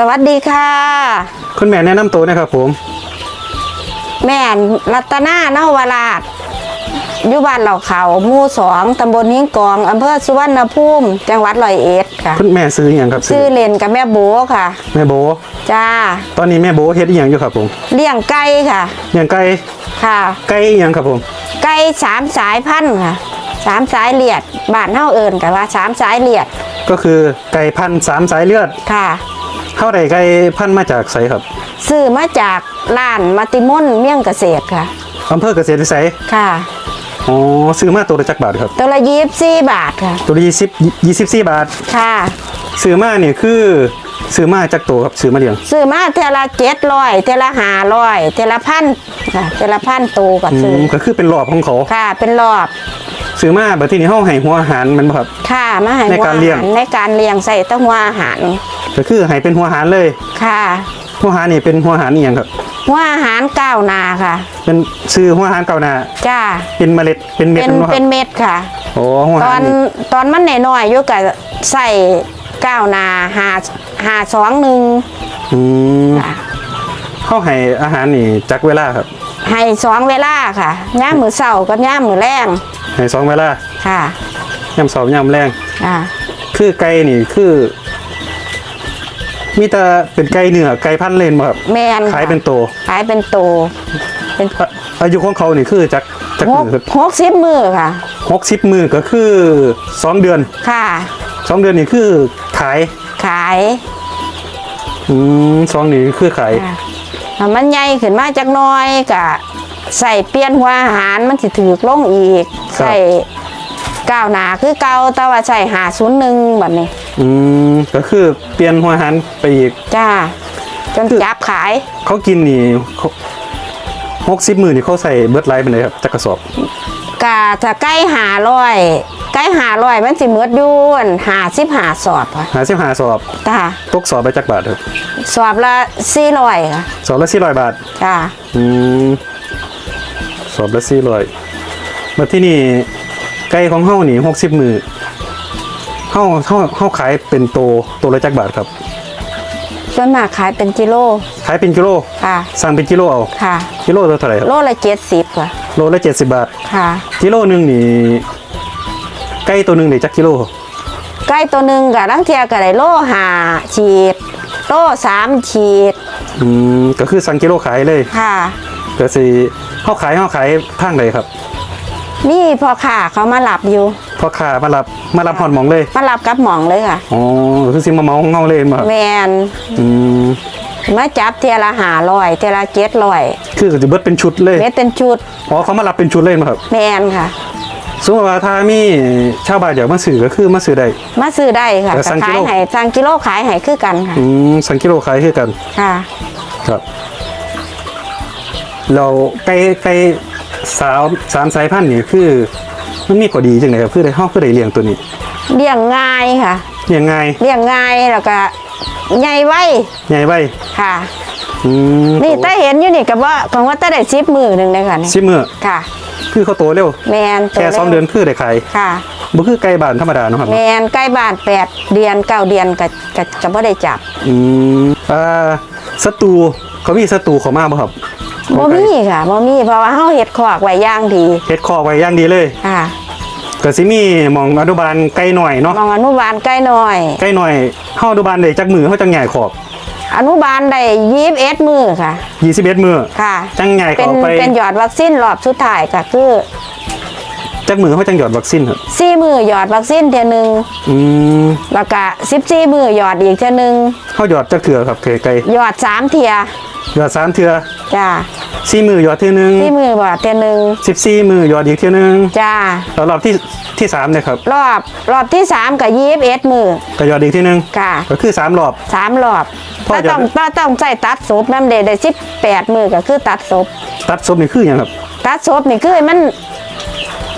สวัสดีค่ะ คุณแม่แนะนำตัวนะครับผม แม่รัตนาเนาวราชอยู่บ้านเหล่าเขาหมู่สองตำบลหิงกองอำเภอสุวรรณภูมิ จังหวัดร้อยเอ็ดค่ะ คุณแม่ซื้ออหย่างครับชื่อเลนกับแม่โบค่ะ แม่โบ จ้า ตอนนี้แม่โบเฮ็ดอหย่างอยู่ครับผมเลี้ยงไก่ค่ะ อย่างไก่ค่ะ ไก่อหย่างครับผม ไก่สามสายพันธุ์ค่ะ สามสายเลียด บ้านเฮาเอิญกันว่าสามสายเลียด ก็คือไก่พันธุ์สามสายเลือด ค่ะ เข้าได้ไก่พันธุ์มาจากไสครับซื้อมาจากร้านมัติมนเมี่ยงเกษตรค่ะ อำเภอเกษตรวิสัยค่ะ อ๋อซื้อมาตัวละจักบาทครับ ตัวละยีบสี่บาทค่ะ ตัวละยี่สิบยี่สิบสี่บาทค่ะซื้อมาเนี่ยคือซื้อมาจากตัวครับซื้อมาเลี้ยงซื้อมาเทละเจ็ดร้อยเทละห้าร้อยเทละพันค่ะเทละพันตูก็อืซื้อมก็คือเป็นรอบของเขาค่ะ เป็นรอบซื้อมาแบบที่นี่เฮาให้หัวอาหารมันบ่ครับ ค่ะมาให้ในการเลี้ยง หัวอหในการเลี้ยงใส่เต้าหัวอาหาร ก็คือให้เป็นหัวอาหารเลย ค่ะหัวอาหารนี่เป็นหัวอาหารนี่ยังครับ หัวอาหารก้าวหนาค่ะ เป็นซื้อหัวอาหารเก่าหน้าจ้า เป็นเมล็ดเป็นเม็ดเป็นมันบ่คเป็รับนเม็ดค่ะ โอ้หัวตอาอหารนนี่ตอนมันน้อยๆอยู่กับใส่ก้าวหนาหาหาสองหนึ่งอืมค่ะเข้าให้อาหารนี่จักเวลาครับให้สองเวลาค่ะย่ามมือเสากับย่ามมือแรงให้สองเวลาค่ะยำสอบยำแรงค่ะคือไก่นี่คือ มีแต่เป็นไก่เนื้อไก่พันธุ์เลนบ่ครับแมนค่ะขายเป็นโตขายเป็นโตเป็นอะอายุของเขานี่คือจักจักหมืกอครับหกสิบมือค่ะหกสิบมือก็คือสองเดือนค่ะสองเดือนนี่คือขายขายอืมสองนี่คือขายค่ะถ้ามันใหญ่ขึ้นมาจักหน้อยก็ใส่เปลี่ยนหัวอาหารมันสิถือลงอีก ใส่ก้าวหนาคือเก่าแต่ว่าใส่หาศูนย์หนึ่งแบบนี้ อืมก็คือเปลี่ยนหัวอาหารไปอีก จ้าจนคือจับขายเขากินนี่หกสิบมือนี่เขาใส่เบิร์ดไลท์ไปเลยครับจักกระสอบกะถ้าใกล้หาร้อยใกล้หาร้อยมันสิเมือดอยุ่นหาสิบหาสอบค่ะหาสิบหาสอบจ้าตกสอบไปจักบาทครับสอบละสี่ร้อยค่ะสอบละสี่ร้อยบาทจ้าอืมสอบละสี่ร้อยมาที่นี่ไก่ของเฮานี่หกสิบมือ เฮาเฮาเฮาขายเป็นโตตัวละจักบาทครับ ส่วนมากขายเป็นกิโลขายเป็นกิโล ค่ะ สั่งเป็นกิโลเอาค่ะ กิโลเท่าไหร่ครับโลละเจ็ดสิบค่ะ โลละเจ็ดสิบบาท ค่ะ กิโลหนึ่งนี่ไก่ตัวหนึ่งนี่จักกิโลไก่ตัวหนึ่งกับลังเทียกับได้โลหาฉีด โลสามฉีด อืมก็คือสั่งกิโลขายเลยค่ะ ก็สิเฮาขายเฮาขายทางใดครับ นี่พอค่ะเขามาหลับอยู่ พ่อค้ามารับมารับหอนหมองเลยมาหลับกับหมองเลยค่ะอ๋อคือสิมาเมาของเฮาเลยมาแมนอืมมาจับเทียละหาลอยเทียละเจ็ดลอยคือก็จะเบิดเป็นชุดเลยเม็ดเป็นชุดอ๋อเขามารับเป็นชุดเลยมาครับแมนค่ะสมมติว่าถ้ามีชาวบ้านอยากมาซื้อก็คือมาซื้อได้ มาซื้อได้ค่ะแต่สั่งขายกิโล ให้สั่งกิโลขายให้คือกันค่ะ อืมสั่งกิโลขายคือกันค่ะ ครับ เราไก่ไก่สาวสามสายพันธุ์นี่คือ มันมีข้อดีจังไดครับคือได้เฮาคือได้เลี้ยงตัวนี้เลี้ยงง่ายค่ะเลี้ยงง่ายเลี้ยงง่ายแล้วก็ใหญ่ไว้ใหญ่ไว้ค่ะอืมนี่แต่เห็นอยู่นี่กับว่าของว่าแต่ได้ชิปมือหนึ่งเลยค่ะนี่สิมื้อค่ะ คือเขาโตเร็วแมนตัวแค่สองล็กเดือนคือได้ขายค่ะบ่คือไก่บ้านธรรมดาเนาะครับแมนใกล้บ้านแปดเดือนเก้าเดือนก็ก็ก็บ่ได้จับอืมอ่าศัตรูเขามีศัตรูเขามาบ่ครับบ่มีค่ะบ่มีเพราะว่าเฮาเฮ็ดคอกไว้อย่างดีเฮ็ดคอกไว้อย่างดีเลยค่ะ ก็สิมีหมองอนุบาลไก่หน่อยเนาะมองอนุบาลใกล้หน่อย ไก่หน่อยเฮาอนุบาลได้จักมือเฮาจังใหญ่ขอบอนุบาลได้21มื้อค่ะ 21 มือค่ะ จังใหญ่เป็นเข้าไป เป็นหยอดวัคซีนรอบสุดท้ายก็คือ จักมือเฮาจังหยอดวัคซีนครับ4มื้อหยอดวัคซีนเทื่อหนึงอืมแล้วก็14มื้อหยอดอีกเทื่อหนึงเฮาหยอดจักเถื่อครับไก่ไก่หยอดสามเที่ยหยอดสามเถื่อจ้าสี่มือหยอดเทื่อหนึง4มื้อหยอดเทื่อหนึง14มือหยอดอีกเทื่อหนึงจ้าแล้วรอบที่ที่สามเนี่ยครับ รอบรอบที่3ก็21มื้อก็หยอดอีกเทื่อหนึงค่ะก็คือสามรอบสามรอบพ่อถ้าจะต้องถ้าต้องใส่ตัดศพน้ำเดได้สิบแปดมือก็คือตัดศพตัดศพนี่คือหยังครับตัดศพนี่คือใ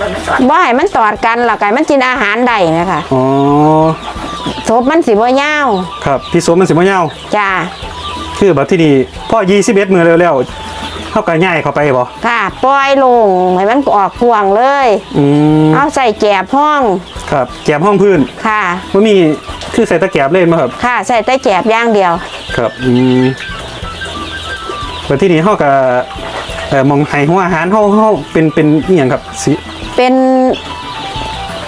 ห้มันบ่ให้มันตอดกันหรอกไก่มันกินอาหารได้นะคะอ๋อศพมันสิบ่ยาวครับที่ศพมันสิบ่ยาวจ้าคือแบบที่นี่พ่อ21มือเร็วๆเฮาก็ย้ายเข้าไปบ่ค่ะ ปล่อยลงให้มันออกพวงเลยอืมเอาใส่แกบห้อง ครับแกบห้องพื้นค่ะว่ามีคือใส่ตะแกบเล่นมาครับค่ะ ใส่แต่แกบอย่างเดียวคครับอืมแล้วที่นี้เฮาก็เอ่อมองให้หัวอาหารเฮาเฮาเป็นเป็นอีหยังครับสิ เป็น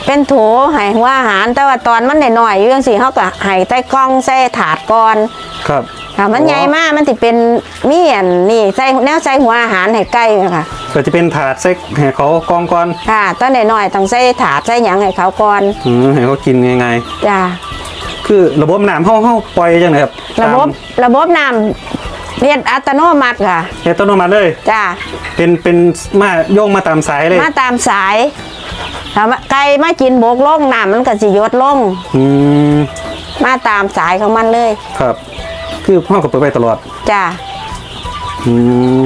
เป็นโถให้หัวอาหาร แต่ว่าตอนมันน้อยๆอยู่จังซี่เฮาก็ให้ใต้กล้องใส่ถาดก่อนครับถ้ามันใหญ่มากมันสิเป็นมีอันนี่ใส่แนวใส่หัวอาหารให้ไก่ค่ะก็จะเป็นถาดเซ็กให้เขากองก่อนค่ะตอนน้อยๆต้องใส่ถาดใส่หยังให้เขาก่อนอืมให้เขากินง่ายจ้าๆคือระบบน้ำเฮาเฮาปล่อยจังไดครับระบบตามระบบน้ำ เรียนอัตโนมัติค่ะเฮ็ดอัตโนมัติเลย จ้าเป็นเป็นมาโยงมาตามสายเลยมาตามสายถ้าไก่มากินโบกลงน้ำมันก็สิยดลงอืมมาตามสายของมันเลย ครับ คือเฮาก็เปิดไว้ตลอดจ้าอืม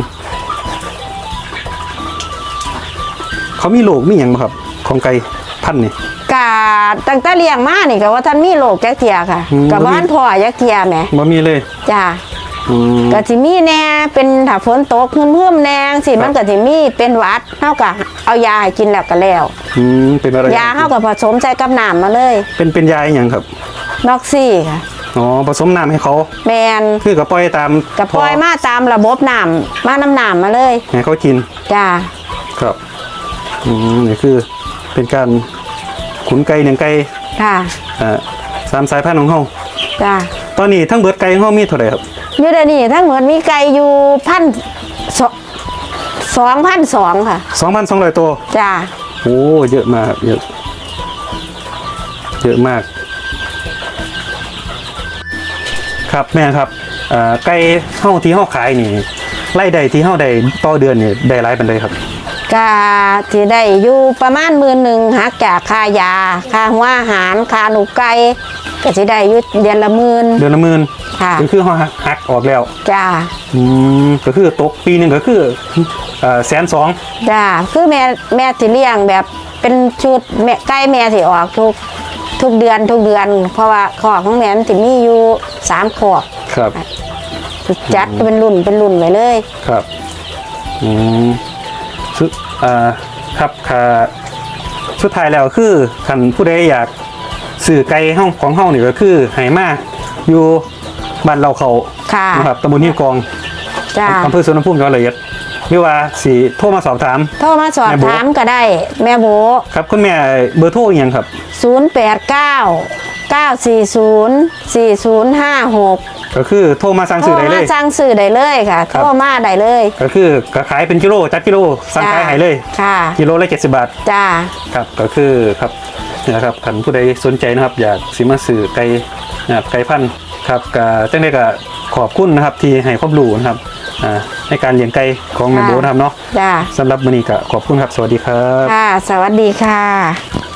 เขามีโรคมีหยังบ่ครับ ของไก่พันธุ์นี่ กาตั้งแต่เลี้ยงมานี่ก็ว่าท่านมีโรคจักเทียค่ะอืม กับบ้านพ่อจักเทียแหมบ่มีเลย จ้าอืม ก็สิมีแน่เป็นถ้าฝนตกเพิ่มๆแนงสิมันก็สิมีเป็นหวัดเฮาก็เอายาให้กินแล้วก็แล้วอืมเป็นอะไรยาเฮาก็ผสมใส่กับน้ำมาเลย เป็นเป็นยาอหย่างครับนอกซี่ค่ะอ๋อผสมน้ำให้เขาแมนคือกับปล่อยตามก็ปล่อยมาตามระบบน้ำมาน้ำน้ำมาเลยให้เขากินจ้าครับอืมนี่คือเป็นการขุนไก่เลี้ยงไก่ค่ะอ่าสามสายพันธุ์ของเขาจ้าตอนนี้ทั้งเบิดไก่ของเขามีเท่าไหร่ครับ อยู่เดี๋ยวนี้ทั้งหมดมีไก่อยู่พันสองพันสองค่ะ2,200ตัวจ้าโอ้เยอะมากครับเยอะเยอะมาก ครับแม่ครับอ่าไก่เฮาที่เฮาขายนี่ ไล่ใดที่เฮาได้ต่อเดือนนี่ได้หลายปานใดครับ ก็ที่ได้อยู่ประมาณหมื่นหนึ่งหักจากค่ายาค่าหัวอาหารค่าหนูไก่ก็จะได้อยู่เดือนละหมื่นเดือนละหมื่นค่ะก็คือเฮาหักออกแล้วจ้าอืมก็คือตกปีหนึงก็คือเอ่อแสนสองจ้าคือแม่แม่สิเลี้ยงแบบเป็นชุดแม่ไก่แม่สิออกทุกทุกเดือนทุกเดือน เพราะว่าขอกของแม่มันสิมีอยู่สามขอกครับ จัดเป็นรุ่นเป็นรุ่นไว้เลยครับอืมสุดอ่าครับค่ะสุดท้ายแล้วคือคันผู้ใดอยากสื่อไกลห้องของห้องนี่ก็คือไหมาอยู่บ้านเราเขาค่ะนะครับตำบลหินกองจ้าอำเภอสวนภูมิจังหวัดระยองหรือว่าสีโทรมาสอบถาม โทรมาสอบแม่โบ๊ะถามก็ได้ แม่โบครับคุณแม่เบอร์โทรอหยังครับ 0 8 9 9 4 0 4 0 5 6 ก็คือโทรมาสั่งโทรซื้อได้เลมายสั่งซื้อได้เลยค่ะครับ โทรมาได้เลย ก็คือก็ขายเป็นกิโลจัดกิโลสั่งขายให้เลย ค่ะ กิโลละ70บาท จ้า ครับก็คือครับนี่นะครับท่านผู้ใดสนใจนะครับ อยากสิมาซื้อไก่นะครับไก่พันธุ์ครับก็จังได้ก็ขอบคุณนะครับที่ให้ความรู้นะครับอ่าในการเลี้ยงไก่ของแม่โบนะครับเนาะจ้า สำหรับมื้อนี้ก็ขอบคุณครับสวัสดีครับ ค่ะ สวัสดีค่ะ